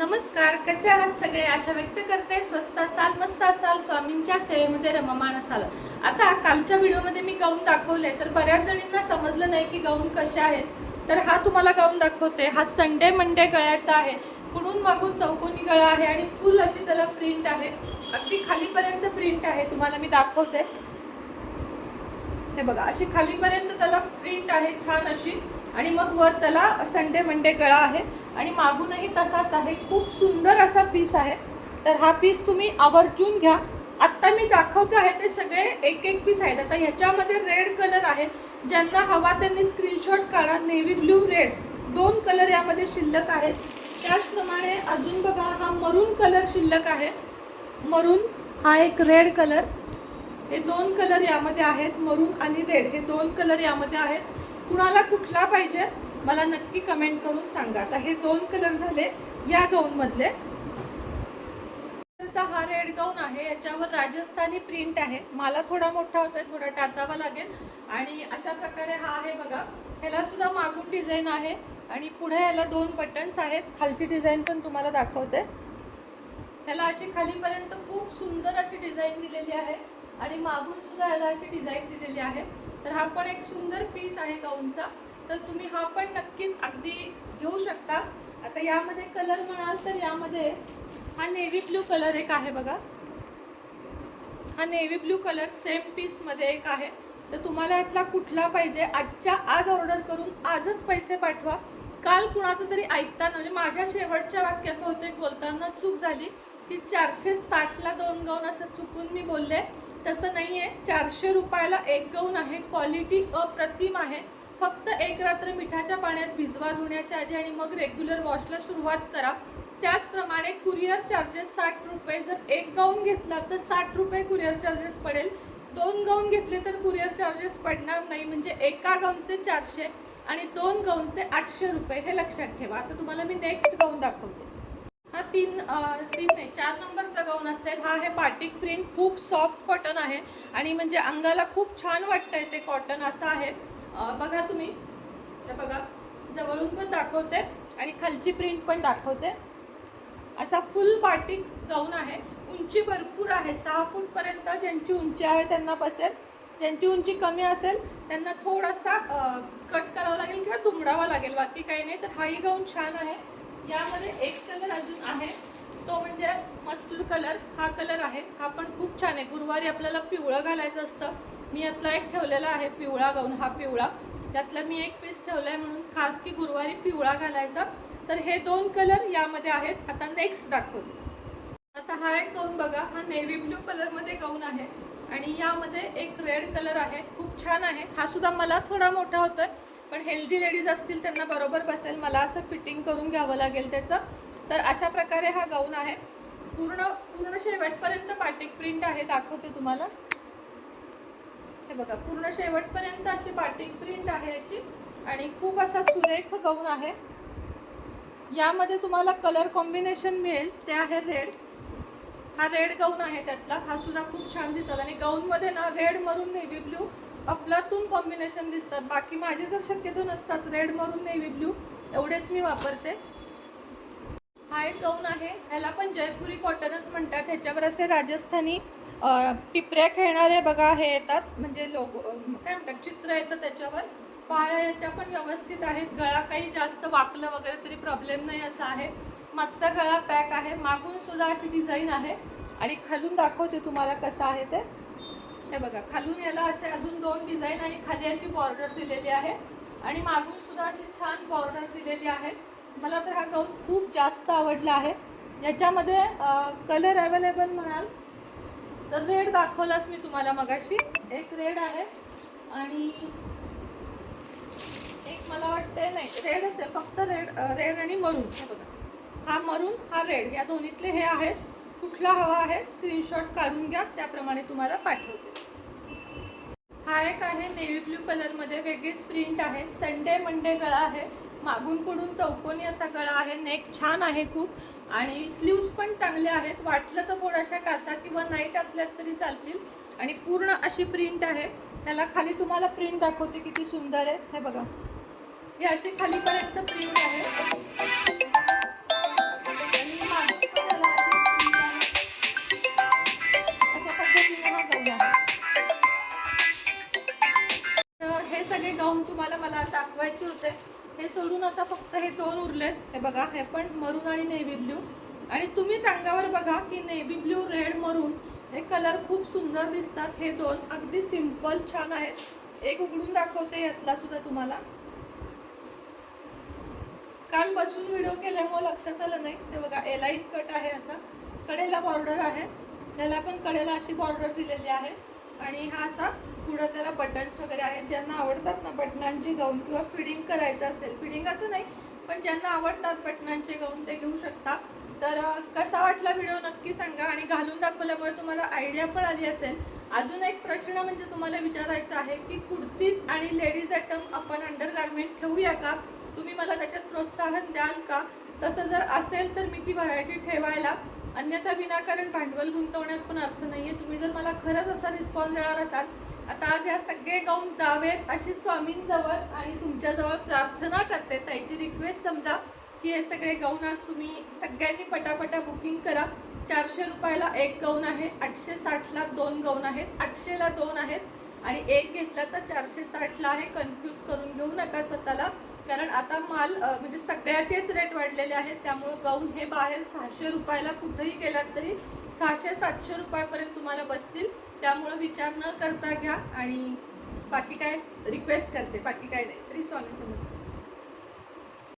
नमस्कार कसे आहात सगळे? आशा व्यक्त करते स्वस्त असाल मस्त असाल स्वामींच्या सेवेमध्ये रममाण असाल. आता कालच्या व्हिडिओमध्ये मी गाऊन दाखवले तर बऱ्याच जणींना समजलं नाही की गाऊन कसे आहेत. तर हा तुम्हाला गाऊन दाखवते. हा संडे मंडे गळ्याचा आहे. पुढून मागून चौकोनी गळा आहे आणि फुल अशी त्याला प्रिंट आहे. अगदी खालीपर्यंत प्रिंट आहे तुम्हाला मी दाखवते. हे बघा अशी खालीपर्यंत त्याला प्रिंट आहे छान अशी. आणि मग वर त्याला संडे मंडे गळा आहे. आणि मागूनही तसाच आहे. खूप सुंदर असा पीस आहे. तर हा पीस तुम्ही आवर्जून घ्या. आत्ता मी दाखवते आहे ते सगळे एक एक पीस आहेत. आता ह्याच्यामध्ये रेड कलर आहे. ज्यांना हवा त्यांनी स्क्रीनशॉट काढा. नेव्ही ब्ल्यू रेड दोन कलर यामध्ये शिल्लक आहेत. त्याचप्रमाणे अजून बघा हा मरून कलर शिल्लक आहे. मरून हा एक रेड कलर हे दोन कलर यामध्ये आहेत. मरून आणि रेड हे दोन कलर यामध्ये आहेत. कुणाला कुठला पाहिजे मला नक्की कमेंट करून सांगा. आता हे दोन कलर झाले या गाऊन मधले. हा रेड गाऊन आहे याच्यावर राजस्थानी प्रिंट आहे. मला थोडा मोठा होता थोडा टाचावा लागेल. आणि अशा प्रकारे हा आहे बघा. ह्याला सुद्धा मागून डिझाईन आहे. आणि पुढे याला दोन बटन्स आहेत. खालची डिझाईन पण तुम्हाला दाखवते. त्याला अशी खालीपर्यंत खूप सुंदर अशी डिझाईन दिलेली आहे. आणि मागून सुद्धा याला अशी डिझाईन दिलेली आहे. तर हा पण एक सुंदर पीस आहे गाऊनचा. तर तुम्ही हा पण नक्कीच अगदी घेऊ शकता. आता यामध्ये कलर म्हणाल तर यामध्ये हा नेव्ही ब्लू कलर एक आहे बघा. हा नेव्ही ब्लू कलर सेम पीसमध्ये एक आहे. तर तुम्हाला यातला कुठला पाहिजे आजच्या आज ऑर्डर करून आजच पैसे पाठवा. काल कुणाचं तरी ऐकताना म्हणजे माझ्या शेवटच्या वाक्यात बहुतेक बोलताना चूक झाली की चारशे साठला दोन गाऊन असं चुकून मी बोलले. तसं नाही आहे चारशे रुपयाला एक गौन आहे क्वालिटी अप्रतिम आहे. फक्त एक रात्र मिठाच्या पाण्यात भिजवा धुण्याच्या आधी आणि मग रेग्युलर वॉशला सुरुवात करा. त्याचप्रमाणे कुरिअर चार्जेस साठ रुपये. जर एक गाऊन घेतला तर साठ रुपये कुरिअर चार्जेस पडेल. दोन गाऊन घेतले तर कुरिअर चार्जेस पडणार नाही. म्हणजे एका गाऊनचे चारशे आणि दोन गाऊनचे आठशे रुपये हे लक्षात ठेवा. आता तुम्हाला मी नेक्स्ट गाऊन दाखवते. हा तीन तीन नाही चार नंबरचा गाऊन असेल. हा आहे बाटिक प्रिंट खूप सॉफ्ट कॉटन आहे. आणि म्हणजे अंगाला खूप छान वाटतंय ते कॉटन असं आहे. बघा तुम्ही. हे बघा. जवळून पण दाखवते आणि खालची प्रिंट पण दाखवते. असा फुल बाटिक गाऊन आहे. उंची भरपूर आहे. सहा फूटपर्यंत ज्यांची उंची आहे त्यांना बसेल. ज्यांची उंची कमी असेल त्यांना थोडासा कट करावा लागेल किंवा दुमडावा लागेल. बाकी काही नाही. तर हाही गाऊन छान आहे. यामध्ये एक कलर अजून आहे. तो म्हणजे मस्टर्ड कलर. हा कलर आहे. हा पण खूप छान आहे. गुरुवारी आपल्याला पिवळं घालायचं असतं. मी यातला एक ठेवलेला आहे पिवळा गाऊन हा पिवळा. त्यातला मी एक पीस ठेवलाय म्हणून खास की गुरुवारी पिवळा घालायचा. तर हे दोन कलर यामध्ये आहेत. आता नेक्स्ट दाखवते. आता हा एक गाऊन बघा. हा नेव्ही ब्ल्यू कलरमध्ये गाऊन आहे. आणि यामध्ये एक रेड कलर आहे. खूप छान आहे. हा सुद्धा मला थोडा मोठा होतोय. पण हेल्दी लेडीज असतील त्यांना बरोबर बसेल. मला असं फिटिंग करून घ्यावं लागेल त्याचं. तर अशा प्रकारे हा गाऊन आहे. पूर्ण पूर्ण शेवटपर्यंत बाटिक प्रिंट आहे दाखवते तुम्हाला. हे बघा पूर्ण शेवटपर्यंत अशी बाटिक प्रिंट आहे याची. आणि खूप असा सुरेख गाऊन आहे. यामध्ये तुम्हाला कलर कॉम्बिनेशन मिळेल. ते आहे रेड हा रेड गाऊन आहे त्यातला. हा सुद्धा खूप छान दिसत आणि गाऊनमध्ये ना रेड मरून नेव्ही ब्ल्यू अफलातून कॉम्बिनेशन दिसतात. बाकी माझे तर शक्यतो नसतात. रेड मरून नेव्ही ब्ल्यू एवढेच मी वापरते. हा एक गाऊन आहे. ह्याला पण जयपुरी कॉटनच म्हणतात. ह्याच्यावर असे राजस्थानी टिपऱ्या खेळणारे बघा हे येतात. म्हणजे लोगो काय म्हणतात? चित्र येतं त्याच्यावर. पाया याच्या पण व्यवस्थित आहेत. गळा काही जास्त वाकलं वगैरे तरी प्रॉब्लेम नाही असा आहे. मागचा गळा पॅक आहे. मागून सुद्धा अशी डिझाईन आहे. आणि खालून दाखवते तुम्हाला कसं आहे ते. हे बघा खालून याला असे अजून दोन डिझाईन आणि खाली अशी बॉर्डर दिलेली आहे. आणि मागून सुद्धा अशी छान बॉर्डर दिलेली आहे. मला तर हा गाऊन खूप जास्त आवडला आहे. याच्यामध्ये कलर अवेलेबल म्हणाल तर रेड दाखवलाच मी तुम्हाला मगाशी. एक रेड आहे आणि एक मला वाटते नाही रेडच आहे फक्त रेड रेड आणि मरून हे बघा. हा मरून हा रेड या दोन्हीतले हे आहेत. कुठला हवा आहे स्क्रीनशॉट काढून घ्या त्याप्रमाणे तुम्हाला पाठवते. हा एक आहे नेव्ही ब्ल्यू कलरमध्ये वेगळीच प्रिंट आहे. संडे मंडे गळा आहे. मागून पुढून चौकोनी असा गळा आहे. नेक छान आहे खूप. आणि स्लीव्ज पण चांगले आहेत. वाटलं तर थोड्याशा काचा किंवा नाईट असल्यात तरी चालतील. आणि पूर्ण अशी प्रिंट आहे. त्याला खाली तुम्हाला प्रिंट दाखवते किती सुंदर आहे. हे बघा. हे अशी खालीपर्यंत प्रिंट आहे. सोडून आता फक्त हे दोन उरलेत. हे बघा हे पण मरून आणि नेव्ही ब्ल्यू आणि तुम्ही सांगावर बघा की नेव्ही ब्ल्यू रेड मरून हे कलर खूप सुंदर दिसतात. हे दोन अगदी सिंपल छान आहेत. एक उघडून दाखवते यातला सुद्धा तुम्हाला. काल बसून व्हिडिओ केल्यामुळे लक्षात आलं नाही. ते बघा एलाईट कट आहे असा. कडेला बॉर्डर आहे. त्याला पण कडेला अशी बॉर्डर दिलेली आहे. आणि हा असा पुढं त्याला बटन्स वगैरे आहेत. ज्यांना आवडतात ना बटनांची गाऊन किंवा फिडिंग करायचं असेल फिडिंग असं नाही पण ज्यांना आवडतात बटनांचे गाऊन ते घेऊ शकता. तर कसा वाटला व्हिडिओ नक्की सांगा आणि घालून दाखवल्यामुळे तुम्हाला आयडिया पण आली असेल. अजून एक प्रश्न म्हणजे तुम्हाला विचारायचा आहे की कुर्तीज आणि लेडीज आयटम आपण अंडर गार्मेंट ठेवूया का? तुम्ही मला त्याच्यात प्रोत्साहन द्याल का? तसं जर असेल तर मी ती व्हरायटी ठेवायला. अन्यथा विनाकारण भांडवल गुंतवण्यात पण अर्थ नाही आहे तुम्ही जर मला खरंच असा रिस्पॉन्स देणार असाल आता आज या सगळे गाऊन जावेत अशी स्वामींजवळ आणि तुमच्याजवळ प्रार्थना करते. त्याची रिक्वेस्ट समजा की हे सगळे गाऊन आज तुम्ही सगळ्यांनी पटापटा बुकिंग करा. चारशे रुपयाला एक गाऊन आहे आठशे साठला दोन गाऊन आहेत आठशेला दोन आहेत आणि एक घेतला तर चारशे साठला आहे. कन्फ्यूज करून घेऊ नका स्वतःला. कारण आता माल म्हणजे सगळ्याचेच रेट वाढलेले आहेत. त्यामुळं गाऊन हे बाहेर सहाशे रुपयाला कुठेही गेलात तरी सहाशे सातशे रुपयापर्यंत तुम्हाला बसतील. त्यामुळं विचार न करता घ्या आणि बाकी काय रिक्वेस्ट करते बाकी काय नाही. श्री स्वामी समर्थ.